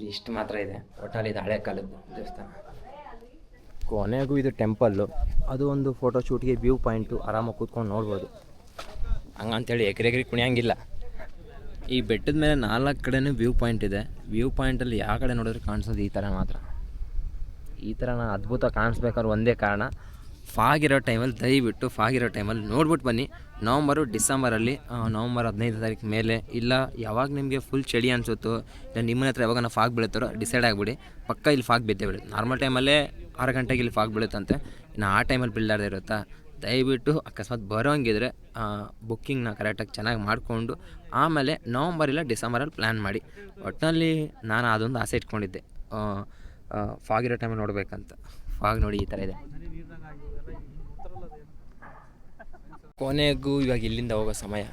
ಇಲ್ಲಿ ಇಷ್ಟು ಮಾತ್ರ ಇದೆ. ಒಟ್ಟಲ್ಲಿ ಇದು ಹಳೆ ಕಾಲದ್ದು ದೇವಸ್ಥಾನ. ಕೊನೆಗೂ ಇದು ಟೆಂಪಲ್ಲು ಅದು ಒಂದು ಫೋಟೋ ಶೂಟ್ಗೆ ವ್ಯೂ ಪಾಯಿಂಟು ಆರಾಮಾಗಿ ಕೂತ್ಕೊಂಡು ನೋಡ್ಬೋದು. ಹಂಗಂತೇಳಿ ಎಕರೆಗ್ರಿ ಕುಣಿಯಂಗಿಲ್ಲ. ಈ ಬೆಟ್ಟದ ಮೇಲೆ ನಾಲ್ಕು ಕಡೆನೂ ವ್ಯೂ ಪಾಯಿಂಟ್ ಇದೆ. ವ್ಯೂ ಪಾಯಿಂಟಲ್ಲಿ ಯಾವ ಕಡೆ ನೋಡಿದ್ರೆ ಕಾಣಿಸೋದು ಈ ಥರ ಮಾತ್ರ. ಈ ಥರ ನಾನು ಅದ್ಭುತ ಕಾಣಿಸ್ಬೇಕಾದ್ರೆ ಒಂದೇ ಕಾರಣ ಫಾಗ್ ಇರೋ ಟೈಮಲ್ಲಿ ದಯವಿಟ್ಟು ಫಾಗ್ ಇರೋ ಟೈಮಲ್ಲಿ ನೋಡ್ಬಿಟ್ಟು ಬನ್ನಿ. ನವಂಬರು, ಡಿಸೆಂಬರಲ್ಲಿ ನವಂಬರ್ ಹದಿನೈದು ತಾರೀಕು ಮೇಲೆ ಇಲ್ಲ, ಯಾವಾಗ ನಿಮಗೆ ಫುಲ್ ಚಳಿ ಅನಿಸುತ್ತೋ, ಇಲ್ಲ ನಿಮ್ಮನ ಹತ್ರ ಯಾವಾಗ ಫಾಗ್ ಬೀಳುತ್ತಾರೋ ಡಿಸೈಡ್ ಆಗಿಬಿಡಿ. ಪಕ್ಕ ಇಲ್ಲಿ ಫಾಗ್ ಬಿದ್ದೇ ಬಿಡಿ ನಾರ್ಮಲ್ ಟೈಮಲ್ಲೇ ಆರು ಗಂಟೆಗೆ ಇಲ್ಲಿ ಫಾಗ್ ಬೀಳುತ್ತಂತೆ. ಇನ್ನು ಆ ಟೈಮಲ್ಲಿ ಬೀಳಾರ್ದೆ ಇರುತ್ತಾ? ದಯವಿಟ್ಟು ಅಕಸ್ಮಾತ್ ಬರೋಂಗಿದ್ರೆ ಬುಕ್ಕಿಂಗ್ನ ಕರೆಕ್ಟಾಗಿ ಚೆನ್ನಾಗಿ ಮಾಡಿಕೊಂಡು, ಆಮೇಲೆ ನವಂಬರ್ ಇಲ್ಲ, ಡಿಸೆಂಬರಲ್ಲಿ ಪ್ಲ್ಯಾನ್ ಮಾಡಿ. ಒಟ್ಟಿನಲ್ಲಿ ನಾನು ಅದೊಂದು ಆಸೆ ಇಟ್ಕೊಂಡಿದ್ದೆ. ಫಾಗಿರೋ ಟೈಮಲ್ಲಿ ನೋಡಬೇಕಂತ. ಫಾಗ್ ನೋಡಿ ಈ ಥರ ಇದೆ. ಕೊನೆಗೂ ಇವಾಗ ಇಲ್ಲಿಂದ ಹೋಗೋ ಸಮಯ.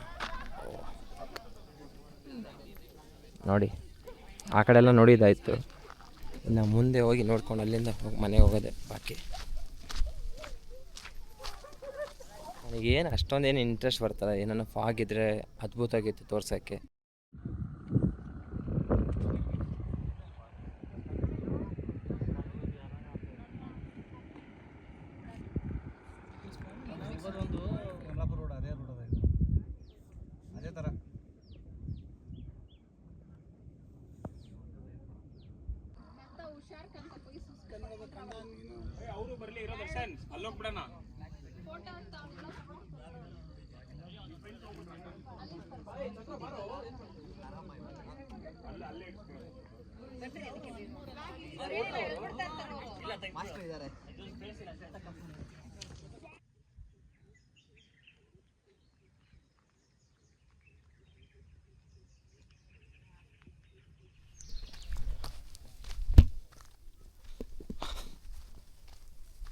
ನೋಡಿ ಆ ಕಡೆ ಎಲ್ಲ ನೋಡಿದ್ದಾಯಿತು. ಇನ್ನು ಮುಂದೆ ಹೋಗಿ ನೋಡ್ಕೊಂಡು ಅಲ್ಲಿಂದ ಹೋಗಿ ಮನೆಗೆ ಹೋಗೋದೆ ಬಾಕಿ. ನನಗೇನು ಅಷ್ಟೊಂದೇನು ಇಂಟ್ರೆಸ್ಟ್ ಬರ್ತದೆ ಏನನ್ನ ಫಾಗ್ ಇದ್ದರೆ ಅದ್ಭುತ ಆಗಿತ್ತು ತೋರ್ಸೋಕ್ಕೆ.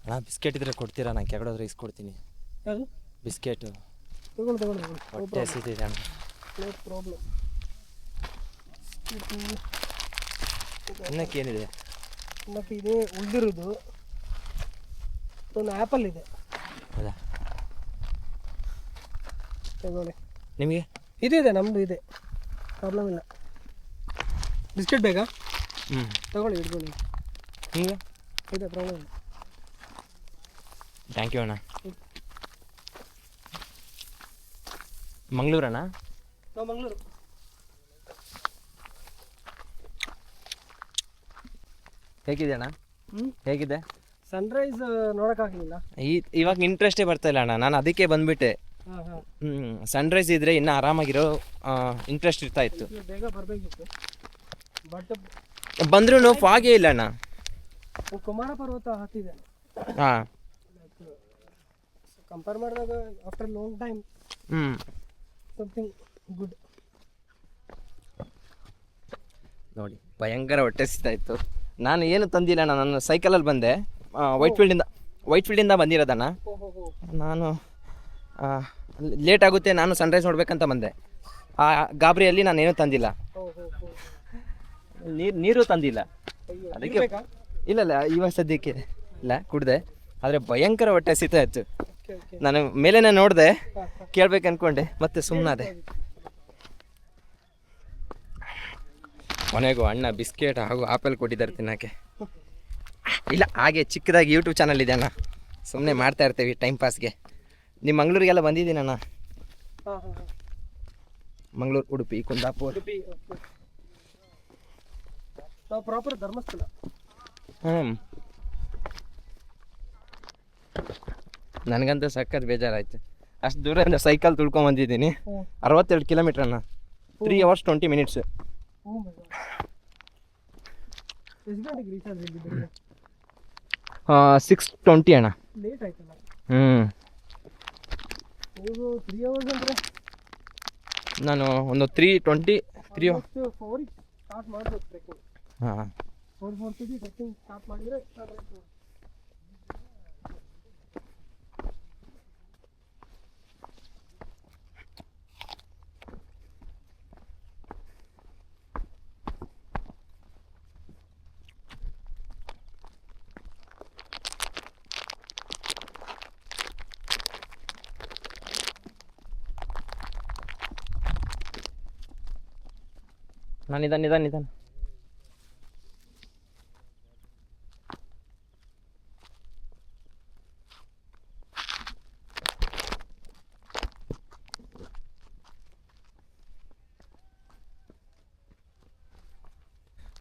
ಅಣ್ಣ ಬಿಸ್ಕೆಟ್ ಇದ್ರೆ ಕೊಡ್ತೀರಾ? ನಾನು ಕೆಗಡೋದ್ರೆ ಇಸ್ಕೊಡ್ತೀನಿ. ಯಾವುದು? ಬಿಸ್ಕೆಟು. ಹೊಟ್ಟೆ ಅಣ್ಣ. ನೋ ಪ್ರಾಬ್ಲಮ್ ಅನ್ನಕ್ಕೆ ಏನಿದೆ? ಮತ್ತು ಇದೆ ಉಳಿದಿರೋದು. ಒಂದು ಆ್ಯಪಲ್ ಇದೆ. ಹೌದಾ? ತಗೊಳ್ಳಿ ನಿಮಗೆ? ಇದೆ ಇದೆ ನಮ್ಮದು ಇದೆ. ಪ್ರಾಬ್ಲಮ್ ಇಲ್ಲ. ಬಿಸ್ಕೆಟ್ ಬೇಕಾ ಹ್ಞೂ ತಗೊಳ್ಳಿ ಇಟ್ಕೊಳ್ಳಿ ನಿಮಗೆ? ಇದೆ ಪ್ರಾಬ್ಲಮ್ ಇಲ್ಲ. ಥ್ಯಾಂಕ್ ಯು ಅಣ್ಣ. ಮಂಗಳೂರಣ್ಣ ನಾವು ಮಂಗಳೂರು. ಹೇಗಿದೆ ಅಣ್ಣ ಹೇಗಿದೆ? ಸನ್ರೈಸ್ ನೋಡೋಕ್ಕಾಗಲಿಲ್ಲ ಈ ಇವಾಗ ಇಂಟ್ರೆಸ್ಟೇ ಬರ್ತಾ ಇಲ್ಲ ಅಣ್ಣ. ನಾನು ಅದಕ್ಕೆ ಬಂದ್ಬಿಟ್ಟೆ. ಸನ್ರೈಸ್ ಇದ್ರೆ ಇನ್ನೂ ಆರಾಮಾಗಿರೋ ಇಂಟ್ರೆಸ್ಟ್ ಇರ್ತಾ ಇತ್ತು. ಬೇಗ ಬರಬೇಕಿತ್ತು. ಬಟ್ ಬಂದ್ರೂ ಫಾಗೇ ಇಲ್ಲ ಅಣ್ಣ. ಕುಮಾರ ಪರ್ವತ ಹತ್ತಿದೆ. ಹಾಂ. ಕಂಪೇರ್ ಮಾಡಿದಾಗ ಆಫ್ಟರ್ ಲಾಂಗ್ ಟೈಮ್ ಹ್ಞೂ ಸಮಥಿಂಗ್ ಗುಡ್ ನೋಡಿ ಭಯಂಕರ ಹೊಟ್ಟೆ ಸಿಗ್ತಾ ಇತ್ತು. ನಾನು ಏನು ತಂದಿಲ್ಲ ಅಣ್ಣ ನಾನು ಸೈಕಲಲ್ಲಿ ಬಂದೆ. ವೈಟ್ ಫೀಲ್ಡಿಂದ ವೈಟ್ ಫೀಲ್ಡಿಂದ ಬಂದಿರೋದಣ್ಣ ನಾನು ಲೇಟ್ ಆಗುತ್ತೆ ನಾನು ಸನ್ರೈಸ್ ನೋಡ್ಬೇಕಂತ ಬಂದೆ. ಆ ಗಾಬರಿಯಲ್ಲಿ ನಾನು ಏನೂ ತಂದಿಲ್ಲ. ನೀರು ನೀರು ತಂದಿಲ್ಲ. ಅದಕ್ಕೆ ಇಲ್ಲಲ್ಲ ಇಲ್ಲ ಇಲ್ಲ ಇವಾಗ ಸದ್ಯಕ್ಕೆ ಇಲ್ಲ ಕುಡ್ದೆ. ಆದರೆ ಭಯಂಕರ ಹೊಟ್ಟೆ ಸೀತ ಇತ್ತು. ನಾನು ಮೇಲೆನೇ ನೋಡಿದೆ ಕೇಳ್ಬೇಕು ಅನ್ಕೊಂಡೆ ಮತ್ತೆ ಸುಮ್ಮನಾದೆ ಕೊನೆಗೂ ಅಣ್ಣ ಬಿಸ್ಕೆಟ್ ಹಾಗೂ ಆಪಲ್ ಕೊಟ್ಟಿದ್ದಾರೆ ತಿನ್ನೋಕ್ಕೆ. ಇಲ್ಲ ಹಾಗೆ ಚಿಕ್ಕದಾಗಿ ಯೂಟ್ಯೂಬ್ ಚಾನಲ್ ಇದೆ ಅಣ್ಣ. ಸುಮ್ಮನೆ ಮಾಡ್ತಾ ಇರ್ತೀವಿ ಟೈಮ್ ಪಾಸ್ಗೆ ನಿಮ್ಮ ಮಂಗಳೂರಿಗೆಲ್ಲ ಬಂದಿದ್ದೀನಿ ಅಣ್ಣ? ಮಂಗಳೂರು ಉಡುಪಿ ಕುಂದಾಪುರ. ಪ್ರಾಪರ್ ಧರ್ಮಸ್ಥಳ. ಹ್ಞೂ ನನಗಂತೂ ಸಖತ್ ಬೇಜಾರಾಯ್ತು. ಅಷ್ಟು ದೂರದಿಂದ ಸೈಕಲ್ ತುಳ್ಕೊಂಡ್ ಬಂದಿದ್ದೀನಿ. ಹ್ಮ್. ಅರವತ್ತೆರಡು ಕಿಲೋಮೀಟ್ರ್ ಅಣ್ಣ. Three hours twenty minutes six twenty ಅಣ್ಣ. ಲೇಟ್ ಆಯ್ತಲ್ಲ? ಹ್ಞೂ ತ್ರೀ ಅವರ್ಸ್ ಅಂದರೆ? ನಾನು ಒಂದು ತ್ರೀ ಟ್ವೆಂಟಿ ತ್ರೀ ಫೋರಿಗೆ ಸ್ಟಾರ್ಟ್ ಮಾಡಬೇಕು ಟ್ರೆಕ್ಕಿಂಗ್ ಹಾಂ. Four four start trekking start ಮಾಡಿದರೆ ನಾನು ನಿಧಾನ ನಿಧಾನ ನಿಧಾನ.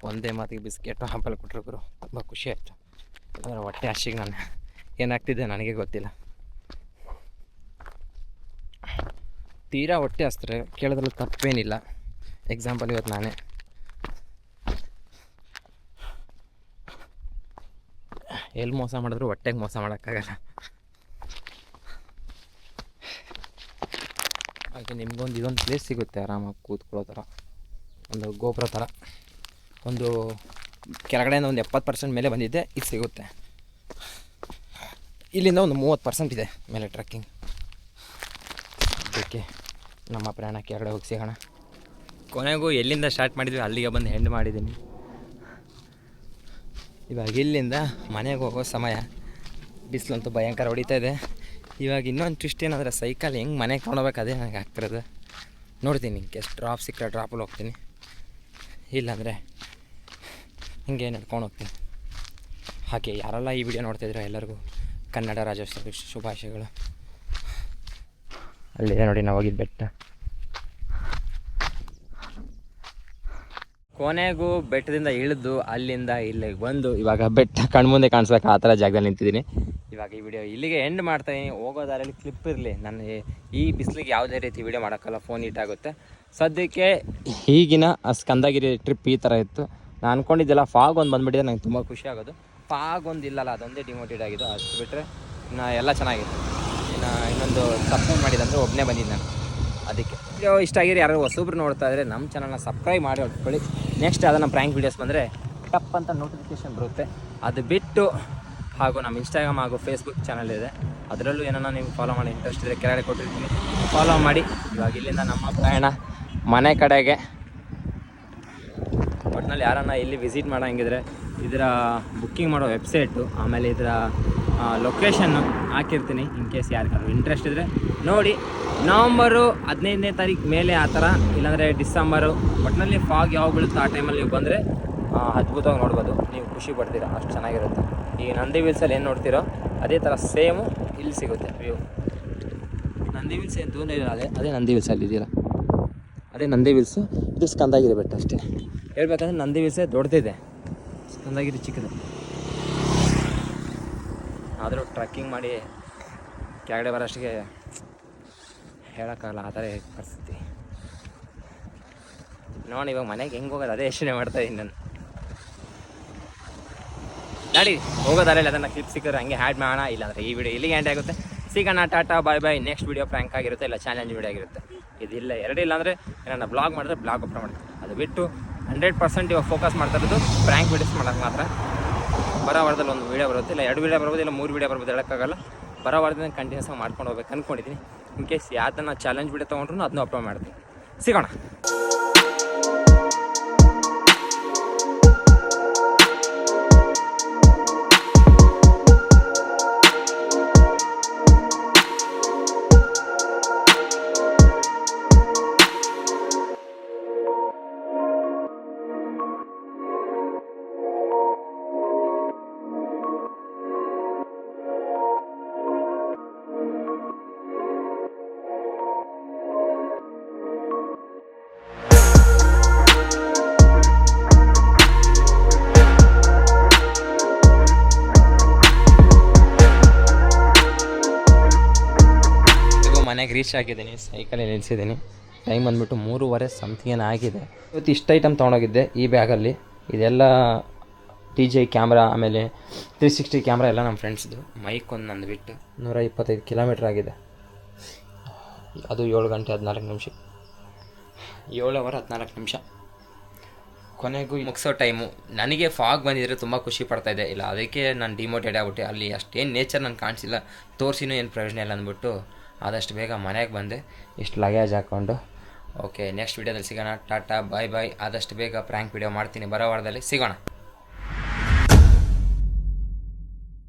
ಒಂದೇ ಮಾತಿಗೆ ಬಿಸ್ಕೆಟು ಹಂಪಲ್ ಕೊಟ್ಟರು ಗುರು. ತುಂಬ ಖುಷಿ ಆಯಿತು. ಅದರ ಹೊಟ್ಟೆ ಹಸಿಗೆ ನಾನು ಏನಾಗ್ತಿದೆ ನನಗೆ ಗೊತ್ತಿಲ್ಲ. ತೀರಾ ಹೊಟ್ಟೆ ಹಸ್ತಾರೆ, ಕೇಳೋದ್ರಲ್ಲಿ ತಪ್ಪೇನಿಲ್ಲ. ಎಕ್ಸಾಂಪಲ್ ಇವತ್ತು ನಾನೇ. ಎಲ್ಲಿ ಮೋಸ ಮಾಡಿದ್ರು ಹೊಟ್ಟೆಗೆ ಮೋಸ ಮಾಡೋಕ್ಕಾಗಲ್ಲ. ಹಾಗೆ ನಿಮ್ಗೊಂದು ಇದೊಂದು ಪ್ಲೇಸ್ ಸಿಗುತ್ತೆ ಆರಾಮಾಗಿ ಕೂತ್ಕೊಳ್ಳೋ ಥರ. ಒಂದು ಗೋಪುರ ಥರ. ಒಂದು ಕೆಳಗಡೆಯಿಂದ ಒಂದು ಎಪ್ಪತ್ತು ಪರ್ಸೆಂಟ್ ಮೇಲೆ ಬಂದಿದ್ದೆ, ಇದು ಸಿಗುತ್ತೆ. ಇಲ್ಲಿಂದ ಒಂದು ಮೂವತ್ತು ಪರ್ಸೆಂಟ್ ಇದೆ, ಮೇಲೆ ಟ್ರೆಕ್ಕಿಂಗ್ ಅದಕ್ಕೆ ನಮ್ಮ ಪ್ರಯಾಣ ಕೆಳಗಡೆ ಹೋಗಿ ಸಿಗೋಣ. ಕೊನೆಗೂ ಎಲ್ಲಿಂದ ಸ್ಟಾರ್ಟ್ ಮಾಡಿದ್ವಿ, ಅಲ್ಲಿಗೆ ಬಂದು ಹೆಂಡ್ ಮಾಡಿದ್ದೀನಿ. ಇವಾಗ ಇಲ್ಲಿಂದ ಮನೆಗೆ ಹೋಗೋ ಸಮಯ. ಬಿಸಿಲಂತೂ ಭಯಂಕರ ಹೊಡಿತಾ ಇದೆ. ಇವಾಗ ಇನ್ನೊಂದು ಟ್ವಿಸ್ಟ್ ಏನಂದರೆ ಸೈಕಲ್ ಹೆಂಗೆ ಮನೆಗೆ ತೊಗೊಳ್ಬೇಕು ಅದೇ ನನಗೆ ಆಗ್ತಿರೋದು. ನೋಡ್ತೀನಿ ಎಷ್ಟು ಡ್ರಾಪ್ ಸಿಕ್ಕರೆ ಡ್ರಾಪಲ್ಲಿ ಹೋಗ್ತೀನಿ. ಇಲ್ಲಾಂದರೆ ಹಿಂಗೆ ನಡ್ಕೊಂಡು ಹೋಗ್ತೀನಿ. ಹಾಗೆ ಯಾರೆಲ್ಲ ಈ ವಿಡಿಯೋ ನೋಡ್ತಾಯಿದ್ರು ಎಲ್ಲರಿಗೂ ಕನ್ನಡ ರಾಜ್ಯೋತ್ಸವ ಶುಭಾಶಯಗಳು. ಅಲ್ಲಿದೆ ನೋಡಿ, ನಾವು ಹೋಗಿದ್ದು ಬೆಟ್ಟ. ಕೊನೆಗೂ ಬೆಟ್ಟದಿಂದ ಇಳಿದು ಅಲ್ಲಿಂದ ಇಲ್ಲಿಗೆ ಬಂದು ಇವಾಗ ಬೆಟ್ಟ ಕಣ್ಮುಂದೆ ಕಾಣಿಸ್ಬೇಕು ಆ ಥರ ಜಾಗದಲ್ಲಿ ನಿಂತಿದ್ದೀನಿ. ಇವಾಗ ಈ ವಿಡಿಯೋ ಇಲ್ಲಿಗೆ ಎಂಡ್ ಮಾಡ್ತಾ ಹೋಗೋದಾರಲ್ಲಿ ಕ್ಲಿಪ್ ಇರಲಿ. ನನ್ನ ಈ ಬಿಸಿಲಿಗೆ ಯಾವುದೇ ರೀತಿ ವಿಡಿಯೋ ಮಾಡೋಕ್ಕಲ್ಲ ಫೋನ್ ಆಗುತ್ತೆ. ಸದ್ಯಕ್ಕೆ ಈಗಿನ ಸ್ಕಂದಗಿರಿ ಟ್ರಿಪ್ ಈ ಥರ ಇತ್ತು. ನಾನು ಅಂದ್ಕೊಂಡಿದ್ದೆಲ್ಲ ಫಾಗ್ ಒಂದು ಬಂದುಬಿಟ್ಟಿದೆ, ನಂಗೆ ತುಂಬ ಖುಷಿ ಆಗೋದು. ಫಾಗ್ ಒಂದು ಇಲ್ಲಲ್ಲ, ಅದೊಂದೇ ಡಿಮೋಟಿವೇಟ್ ಆಗಿದ್ದು. ಅಷ್ಟು ಬಿಟ್ಟರೆ ಇನ್ನು ಎಲ್ಲ ಚೆನ್ನಾಗಿತ್ತು. ಇನ್ನು ಇನ್ನೊಂದು ತಪ್ಪು ಮಾಡಿದಂದರೆ ಒಬ್ಬನೇ ಬಂದಿದ್ದೆ ನಾನು. ಅದಕ್ಕೆ. ವಿಡಿಯೋ ಇಷ್ಟ ಆಗಿರಿ ಯಾರು ಹೊಸಬ್ರು ನೋಡ್ತಾ ಇದ್ರೆ ನಮ್ಮ ಚಾನಲ್ನ ಸಬ್ಸ್ಕ್ರೈಬ್ ಮಾಡಿ ಹೊಡ್ಕೊಳ್ಳಿ ನೆಕ್ಸ್ಟ್ ಅದನ್ನು ಪ್ರ್ಯಾಂಕ್ ವೀಡಿಯೋಸ್ ಬಂದರೆ ಟಪ್ ಅಂತ ನೋಟಿಫಿಕೇಶನ್ ಬರುತ್ತೆ. ಅದು ಬಿಟ್ಟು ಹಾಗೂ ನಮ್ಮ ಇನ್ಸ್ಟಾಗ್ರಾಮ್ ಹಾಗೂ ಫೇಸ್ಬುಕ್ ಚಾನಲ್ ಇದೆ. ಅದರಲ್ಲೂ ಏನನ್ನ ನೀವು ಫಾಲೋ ಮಾಡಿ ಇಂಟ್ರೆಸ್ಟ್ ಇದೆ ಕೆಳಗಡೆ ಕೊಟ್ಟಿರ್ತೀನಿ. ಫಾಲೋ ಮಾಡಿ. ಇವಾಗ ಇಲ್ಲಿಂದ ನಮ್ಮ ಪ್ರಯಾಣ ಮನೆ ಕಡೆಗೆ. ಒಟ್ಟಿನಲ್ಲಿ ಯಾರನ್ನ ಇಲ್ಲಿ ವಿಸಿಟ್ ಮಾಡೋಂಗಿದ್ರೆ ಇದರ ಬುಕ್ಕಿಂಗ್ ಮಾಡೋ ವೆಬ್ಸೈಟು ಆಮೇಲೆ ಇದರ ಲೊಕೇಶನ್ನು ಹಾಕಿರ್ತೀನಿ ಇನ್ ಕೇಸ್ ಯಾರಿಗಾದ್ರು ಇಂಟ್ರೆಸ್ಟ್ ಇದ್ದರೆ ನೋಡಿ ನವಂಬರು ಹದಿನೈದನೇ ತಾರೀಕು ಮೇಲೆ ಆ ಥರ, ಇಲ್ಲಾಂದರೆ ಡಿಸೆಂಬರು ಒಟ್ಟಿನಲ್ಲಿ ಫಾಗ್ ಯಾವಾಗ ಬೀಳುತ್ತೆ ಆ ಟೈಮಲ್ಲಿ ನೀವು ಬಂದರೆ ಅದ್ಭುತವಾಗಿ ನೋಡ್ಬೋದು. ನೀವು ಖುಷಿ ಪಡ್ತೀರಾ, ಅಷ್ಟು ಚೆನ್ನಾಗಿರುತ್ತೆ. ಈ ನಂದಿ ವಿಲ್ಸಲ್ಲಿ ಏನು ನೋಡ್ತೀರೋ, ಅದೇ ಥರ ಸೇಮು ಇಲ್ಲಿ ಸಿಗುತ್ತೆ ವ್ಯೂ ನಂದಿ ವಿಲ್ಸ್ ಏನು ದೂರ ಇರೋ ಅದೇ ಅದೇ ನಂದಿ ವಿಲ್ಸಲ್ಲಿ ಇದೆಯಲ್ಲ ಅದೇ ನಂದಿ ವಿಲ್ಸು ಇದು ಸ್ಕಂದಾಗಿರಿ ಬೆಟ್ಟ ಅಷ್ಟೇ ಹೇಳ್ಬೇಕಂದ್ರೆ ನಂದಿ ವಿಲ್ಸೇ ದೊಡ್ಡದಿದೆ. ಸ್ಕಂದಾಗಿರಿ ಚಿಕ್ಕದು. ಆದರೂ ಟ್ರಕ್ಕಿಂಗ್ ಮಾಡಿ ಕೆಳಗಡೆ ಬರೋಷ್ಟಿಗೆ ಹೇಳೋಕ್ಕಾಗಲ್ಲ, ಆ ಥರ ಪರಿಸ್ಥಿತಿ. ನೋಡಿ, ಇವಾಗ ಮನೆಗೆ ಹೆಂಗೆ ಹೋಗೋದು ಅದೇ ಯೋಚನೆ ಮಾಡ್ತಾ ಇದ್ದೀನಿ ನಾನು. ನಡಿ ಇಲ್ಲ ಅದನ್ನು ಕ್ಲಿಪ್ ಸಿಕ್ಕಿದ್ರೆ ಹಂಗೆ ಹ್ಯಾಡ್ ಮಾಡೋಣ, ಇಲ್ಲಾಂದರೆ ಈ ವಿಡಿಯೋ ಇಲ್ಲಿಗೆ ಎಂಡ್ ಆಗುತ್ತೆ. ಸಿಗೋಣ, Tata bye bye next video prank ಆಗಿರುತ್ತೆ, ಇಲ್ಲ ಚಾಲೆಂಜ್ ವಿಡಿಯೋ ಆಗಿರುತ್ತೆ. ಇದಿಲ್ಲ, ಎರಡಿಲ್ಲ ಅಂದರೆ ಏನಾರ ಬ್ಲಾಗ್ ಮಾಡಿದ್ರೆ ಬ್ಲಾಗ್ ಅಪ್ಲೋಡ್ ಮಾಡ್ತೀನಿ. ಅದು ಬಿಟ್ಟು ಹಂಡ್ರೆಡ್ ಪರ್ಸೆಂಟ್ ಇವಾಗ ಫೋಕಸ್ ಮಾಡ್ತಾ ಇರೋದು ಪ್ರ್ಯಾಂಕ್ ವಿಡಿಯೋಸ್ ಮಾಡೋಕೆ ಮಾತ್ರ. ಬರೋ ವಾರದಲ್ಲಿ ಒಂದು ವೀಡಿಯೋ ಬರುತ್ತೆ. ಇಲ್ಲ, ಎರಡು ವೀಡಿಯೋ ಬರ್ಬೋದು, ಇಲ್ಲ, ಮೂರು ವೀಡಿಯೋ ಬರ್ಬೋದು, ಹೇಳೋಕ್ಕಾಗಲ್ಲ. ಬರೋ ವಾರದಿಂದ ಕಂಟಿನ್ಯೂಸ್ ಆಗಿ ಮಾಡ್ಕೊಂಡು ಹೋಗ್ಬೇಕು ಅಂದ್ಕೊಂಡಿದ್ದೀನಿ ಇನ್ ಕೇಸ್ ಯಾವ್ದನ್ನ ಚಾಲೆಂಜ್ ವೀಡಿಯೋ ತೊಗೊಂಡ್ರು ಅದನ್ನ ಅಪ್ಲೋಡ್ ಮಾಡ್ತೀನಿ. ಸಿಗೋಣ. ಮನೆಗೆ ರೀಚ್ ಆಗಿದ್ದೀನಿ ಸೈಕಲಲ್ಲಿ ನಿಲ್ಲಿಸಿದ್ದೀನಿ ಟೈಮ್ ಬಂದುಬಿಟ್ಟು ಮೂರುವರೆ ಸಮಥಿಂಗ್ ಆಗಿದೆ. ಇವತ್ತು ಇಷ್ಟು ಐಟಮ್ ತೊಗೊಂಡೋಗಿದ್ದೆ ಈ ಬ್ಯಾಗಲ್ಲಿ ಇದೆಲ್ಲ ಟಿ ಜೆ ಕ್ಯಾಮ್ರಾ ಆಮೇಲೆ ತ್ರೀ ಸಿಕ್ಸ್ಟಿ ಕ್ಯಾಮ್ರಾ ಎಲ್ಲ ನಮ್ಮ ಫ್ರೆಂಡ್ಸ್ದು ಮೈಕ್ ಒಂದು ನಂದು ಬಿಟ್ಟು ನೂರ ಇಪ್ಪತ್ತೈದು ಕಿಲೋಮೀಟ್ರ್ ಆಗಿದೆ. ಅದು ಏಳು ಗಂಟೆ ಹದಿನಾಲ್ಕು ನಿಮಿಷ. ಏಳು ಅವರ್ ಹದಿನಾಲ್ಕು ನಿಮಿಷ. ಕೊನೆಗೂ ಮುಗಿಸೋ ಟೈಮು ನನಗೆ ಫಾಗ್ ಬಂದಿದ್ರೆ ತುಂಬ ಖುಷಿ ಪಡ್ತಾ ಇದೆ ಇಲ್ಲ, ಅದಕ್ಕೆ ನಾನು ಡಿಮೋಟೇಟ್ ಆಗ್ಬಿಟ್ಟೆ. ಅಲ್ಲಿ ಅಷ್ಟೇನು ನೇಚರ್ ನಾನು ಕಾಣಿಸಿಲ್ಲ. ತೋರಿಸಿನೂ ಏನು ಪ್ರಯೋಜನ ಇಲ್ಲ ಅಂದ್ಬಿಟ್ಟು ಆದಷ್ಟು ಬೇಗ ಮನೆಗೆ ಬಂದೆ ಇಷ್ಟು ಲಗೇಜ್ ಹಾಕ್ಕೊಂಡು. ಓಕೆ ನೆಕ್ಸ್ಟ್ ವೀಡಿಯೋದಲ್ಲಿ ಸಿಗೋಣ. ಟಾಟಾ ಬಾಯ್ ಬಾಯ್ ಆದಷ್ಟು ಬೇಗ ಪ್ರ್ಯಾಂಕ್ ವೀಡಿಯೋ ಮಾಡ್ತೀನಿ. ಬರೋ ವಾರದಲ್ಲಿ ಸಿಗೋಣ.